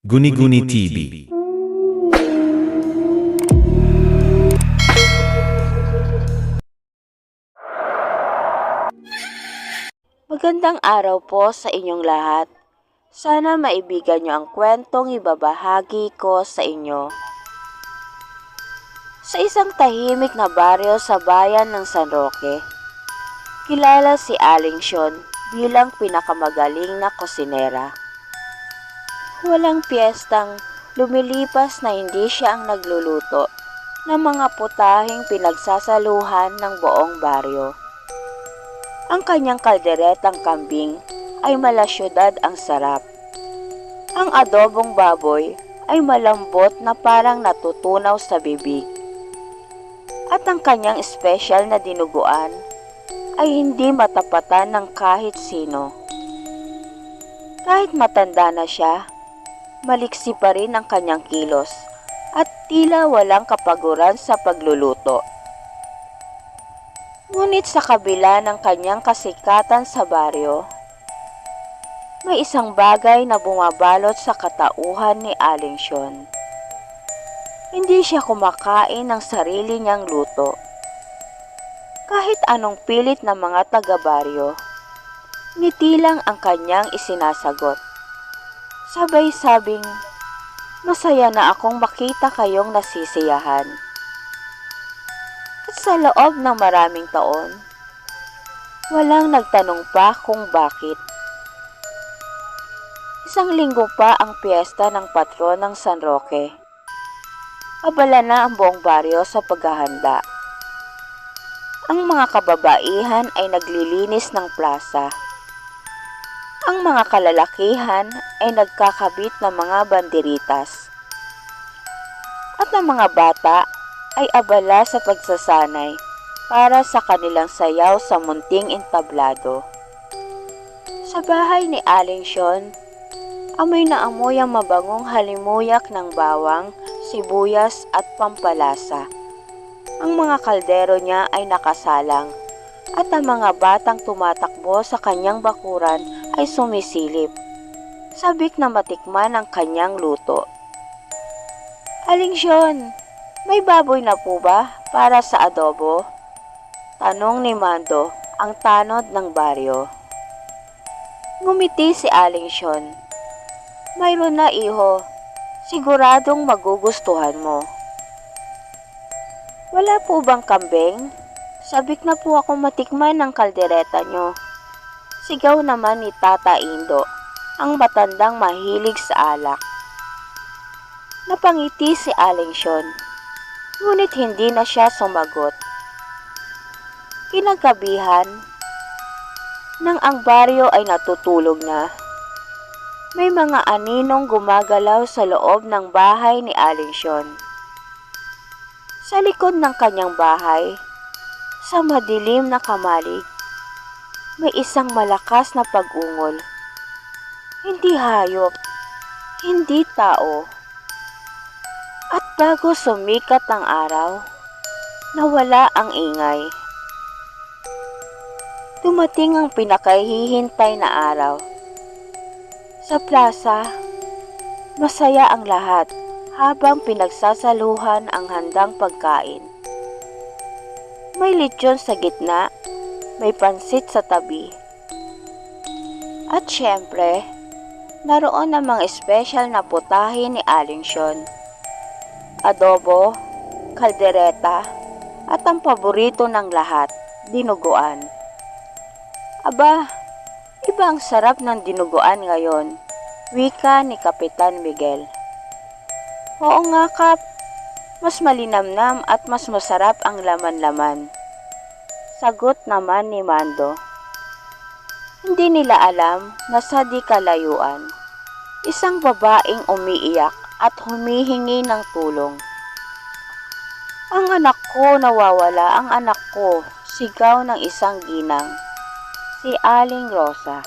Guni-Guni TV. Magandang araw po sa inyong lahat. Sana maibigan niyo ang kwentong ibabahagi ko sa inyo. Sa isang tahimik na baryo sa bayan ng San Roque, kilala si Aling Sean bilang pinakamagaling na kusinera. Walang piyestang lumilipas na hindi siya ang nagluluto ng mga putahing pinagsasaluhan ng buong baryo. Ang kanyang kalderetang kambing ay malasyudad ang sarap. Ang adobong baboy ay malambot na parang natutunaw sa bibig. At ang kanyang espesyal na dinuguan ay hindi matapatan ng kahit sino. Kahit matanda na siya, maliksi pa rin ang kanyang kilos at tila walang kapaguran sa pagluluto. Ngunit sa kabila ng kanyang kasikatan sa baryo, may isang bagay na bumabalot sa katauhan ni Aling Sean. Hindi siya kumakain ng sarili niyang luto. Kahit anong pilit ng mga taga-baryo, ngiti lang ang kanyang isinasagot. Sabay sabing, masaya na akong makita kayong nasisiyahan. At sa loob ng maraming taon, walang nagtanong pa kung bakit. Isang linggo pa ang piyesta ng patron ng San Roque. Abala na ang buong baryo sa paghahanda. Ang mga kababaihan ay naglilinis ng plaza. Ang mga kalalakihan ay nagkakabit ng mga banderitas. At ang mga bata ay abala sa pagsasanay para sa kanilang sayaw sa munting entablado. Sa bahay ni Aling Sean, amoy na amoy ang mabangong halimuyak ng bawang, sibuyas at pampalasa. Ang mga kaldero niya ay nakasalang at ang mga batang tumatakbo sa kanyang bakuran ay sumisilip. Sabik na matikman ang kanyang luto. Aling Sean, may baboy na po ba para sa adobo? Tanong ni Mando, ang tanod ng baryo. Ngumiti si Aling Sean. Mayroon na iho, siguradong magugustuhan mo. Wala po bang kambing? Sabik na po ako matikman ng kaldereta nyo. Sigaw naman ni Tata Indo, ang matandang mahilig sa alak. Napangiti si Aling Sean, ngunit hindi na siya sumagot. Kinagabihan, nang ang baryo ay natutulog na, may mga aninong gumagalaw sa loob ng bahay ni Aling Sean. Sa likod ng kanyang bahay, sa madilim na kamalig, may isang malakas na pag-ungol. Hindi hayop, hindi tao. At bago sumikat ang araw, nawala ang ingay. Dumating ang pinakahihintay na araw. Sa plaza, masaya ang lahat habang pinagsasaluhan ang handang pagkain. May lechon sa gitna, may pansit sa tabi. At syempre, naroon ang mga espesyal na putahe ni Aling Sean. Adobo, kaldereta, at ang paborito ng lahat, dinuguan. Aba, iba ang sarap ng dinuguan ngayon, wika ni Kapitan Miguel. Oo nga, Kap. Mas malinamnam at mas masarap ang laman-laman. Sagot naman ni Mando. Hindi nila alam na sa di kalayuan, isang babaeng umiiyak at humihingi ng tulong. Ang anak ko nawawala, ang anak ko, sigaw ng isang ginang, si Aling Rosa.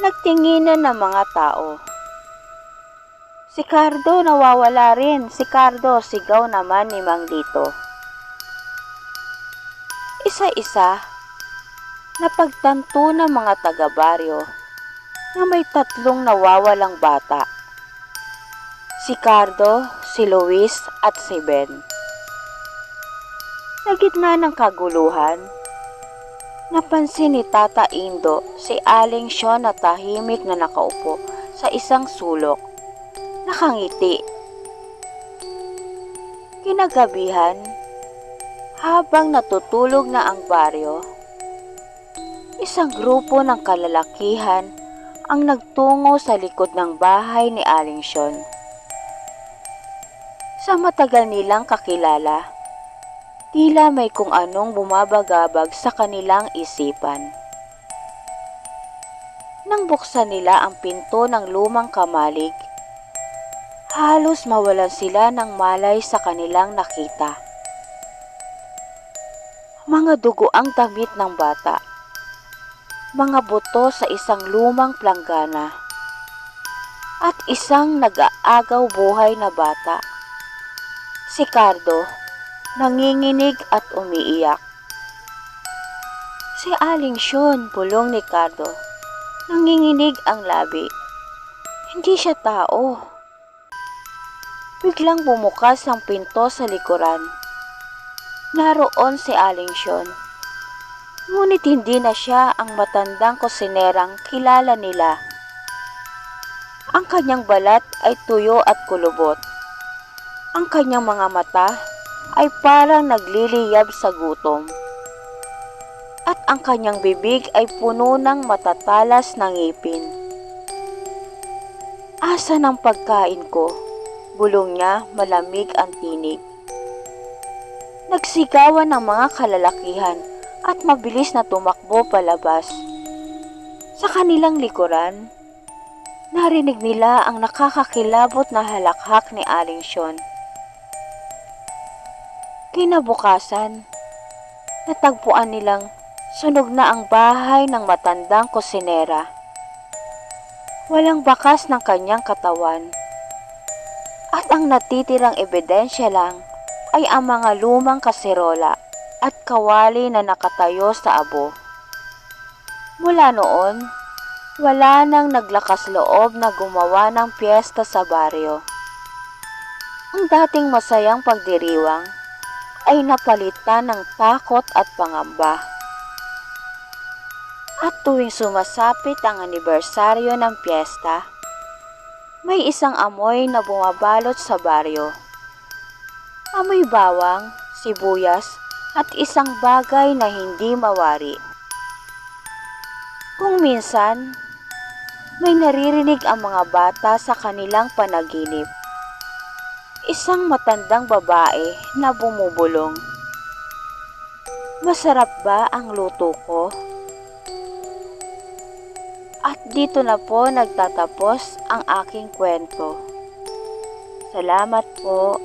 Nagtinginan ng mga tao. Si Cardo nawawala rin. Si Cardo sigaw naman ni Mang Lito. Isa-isa, napagtanto ng mga taga-baryo na may tatlong nawawalang bata. Si Cardo, si Luis at si Ben. Sa gitna ng kaguluhan, napansin ni Tata Indo si Aling Sean na tahimik na nakaupo sa isang sulok. Nakangiti. Kinagabihan, habang natutulog na ang baryo, isang grupo ng kalalakihan ang nagtungo sa likod ng bahay ni Aling Sean. Sa matagal nilang kakilala, tila may kung anong bumabagabag sa kanilang isipan. Nang buksan nila ang pinto ng lumang kamalig, halos mawalan sila ng malay sa kanilang nakita. Mga dugo ang damit ng bata. Mga buto sa isang lumang planggana. At isang nag-aagaw buhay na bata. Si Cardo, nanginginig at umiiyak. Si Aling Sean, pulong ni Cardo. Nanginginig ang labi. Hindi siya tao. Biglang bumukas ang pinto sa likuran. Naroon si Aling Sean. Ngunit hindi na siya ang matandang kusinerang kilala nila. Ang kanyang balat ay tuyo at kulubot. Ang kanyang mga mata ay parang nagliliyab sa gutom. At ang kanyang bibig ay puno ng matatalas na ngipin. Asa ng pagkain ko? Bulong niya malamig ang tinig. Nagsigawan ng mga kalalakihan at mabilis na tumakbo palabas. Sa kanilang likuran, narinig nila ang nakakakilabot na halakhak ni Aling Sean. Kinabukasan, natagpuan nilang sunog na ang bahay ng matandang kusinera. Walang bakas ng kanyang katawan. At ang natitirang ebidensya lang ay ang mga lumang kaserola at kawali na nakatayo sa abo. Mula noon, wala nang naglakas loob na gumawa ng piyesta sa baryo. Ang dating masayang pagdiriwang ay napalitan ng takot at pangamba. At tuwing sumasapit ang anibersaryo ng piyesta, may isang amoy na bumabalot sa baryo. Amoy bawang, sibuyas, at isang bagay na hindi mawari. Kung minsan, may naririnig ang mga bata sa kanilang panaginip. Isang matandang babae na bumubulong. Masarap ba ang luto ko? At dito na po nagtatapos ang aking kwento. Salamat po.